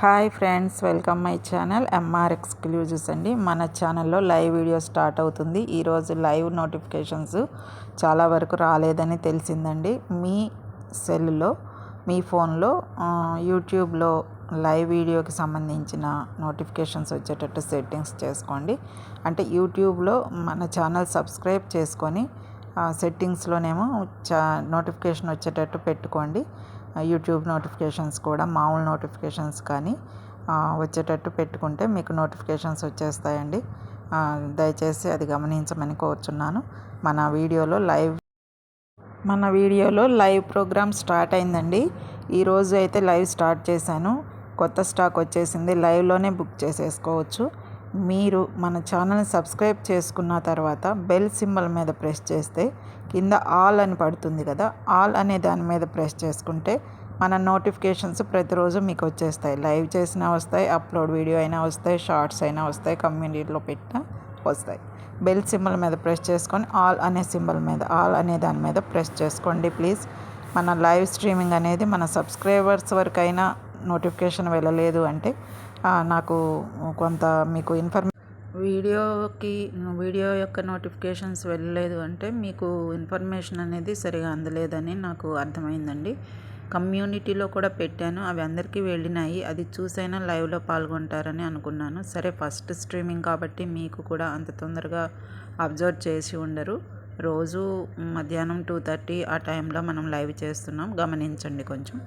Hi friends welcome my channel M R exclusives అండి. మన ఛానల్లో లైవ్ వీడియో స్టార్ట్ అవుతుంది. ఈరోజు లైవ్ నోటిఫికేషన్స్ చాలా వరకు రాలేదని తెలిసిందండి. మీ సెల్లో మీ ఫోన్లో యూట్యూబ్లో లైవ్ వీడియోకి సంబంధించిన నోటిఫికేషన్స్ వచ్చేటట్టు సెట్టింగ్స్ చేసుకోండి. అంటే యూట్యూబ్లో మన ఛానల్ సబ్స్క్రైబ్ చేసుకొని సెట్టింగ్స్లోనేమో చా నోటిఫికేషన్ వచ్చేటట్టు పెట్టుకోండి. యూట్యూబ్ నోటిఫికేషన్స్ కూడా మామూలు నోటిఫికేషన్స్ కానీ వచ్చేటట్టు పెట్టుకుంటే మీకు నోటిఫికేషన్స్ వచ్చేస్తాయండి. దయచేసి అది గమనించమని కోరుచున్నాను. మన వీడియోలో లైవ్ మన వీడియోలో లైవ్ ప్రోగ్రామ్ స్టార్ట్ అయిందండి. ఈరోజు అయితే లైవ్ స్టార్ట్ చేశాను. కొత్త స్టాక్ వచ్చేసింది. లైవ్లోనే బుక్ చేసేసుకోవచ్చు. మీరు మన ఛానల్ని సబ్స్క్రైబ్ చేసుకున్న తర్వాత బెల్ సింబల్ మీద ప్రెస్ చేస్తే కింద ఆల్ అని పడుతుంది కదా ఆల్ అనే దాని మీద ప్రెస్ చేసుకుంటే మన నోటిఫికేషన్స్ ప్రతిరోజు మీకు వచ్చేస్తాయి. లైవ్ చేసినా వస్తాయి అప్లోడ్ వీడియో అయినా వస్తాయి షార్ట్స్ అయినా వస్తాయి కమ్యూనిటీలో పెట్టినా వస్తాయి. బెల్ సింబల్ మీద ప్రెస్ చేసుకొని ఆల్ అనే సింబల్ మీద ఆల్ అనే దాని మీద ప్రెస్ చేసుకోండి ప్లీజ్. మన లైవ్ స్ట్రీమింగ్ అనేది మన సబ్స్క్రైబర్స్ వరకు అయినా నోటిఫికేషన్ వెళ్ళలేదు అంటే నాకు కొంత మీకు ఇన్ఫర్మే వీడియోకి వీడియో యొక్క నోటిఫికేషన్స్ వెళ్ళలేదు అంటే మీకు ఇన్ఫర్మేషన్ అనేది సరిగా అందలేదని నాకు అర్థమైందండి. కమ్యూనిటీలో కూడా పెట్టాను అవి అందరికీ వెళ్ళినాయి. అది చూసైనా లైవ్లో పాల్గొంటారని అనుకున్నాను. సరే ఫస్ట్ స్ట్రీమింగ్ కాబట్టి మీకు కూడా అంత తొందరగా అబ్జర్వ్ చేసి ఉండరు. రోజు మధ్యాహ్నం టూ థర్టీ ఆ టైంలో మనం లైవ్ చేస్తున్నాం. గమనించండి కొంచెం.